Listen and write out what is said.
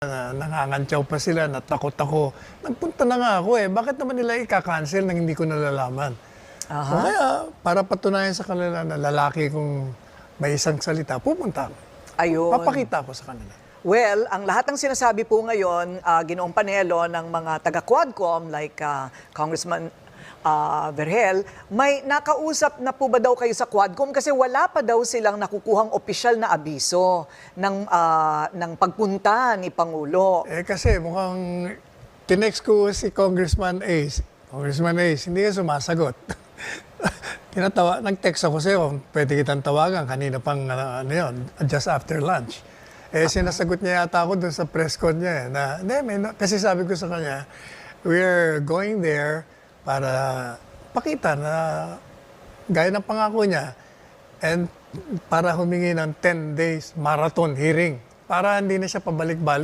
na nangangantyaw pa sila, natakot ako. Nagpunta na nga ako eh. Bakit naman nila ika-cancel nang hindi ko nalalaman? Aha. O kaya, para patunayan sa kanila na lalaki kung may isang salita, pupunta ako. Ayun. Papakita ko sa kanila. Well, ang lahat ng sinasabi po ngayon, uh, ginoong panelo ng mga taga-Quadcom like ah, Congressman ah, Verhel, may nakausap na po ba daw kayo sa Quadcom kasi wala pa daw silang nakukuhang opisyal na abiso ng ah, ng pagpunta ni Pangulo. Eh kasi mukhang tinext ko si Congressman Ace. Congressman Ace, hindi ka sumasagot. Tinatawa, nag-text ako sa'yo, pwede kitang tawagan kanina pang uh, ano yun, just after lunch. Eh, sinasagot niya yata ako dun sa press con niya eh, na, may, no-" kasi sabi ko sa kanya, we're going there para pakita na gaya ng pangako niya and para humingi ng 10 days marathon hearing para hindi na siya pabalik-balik.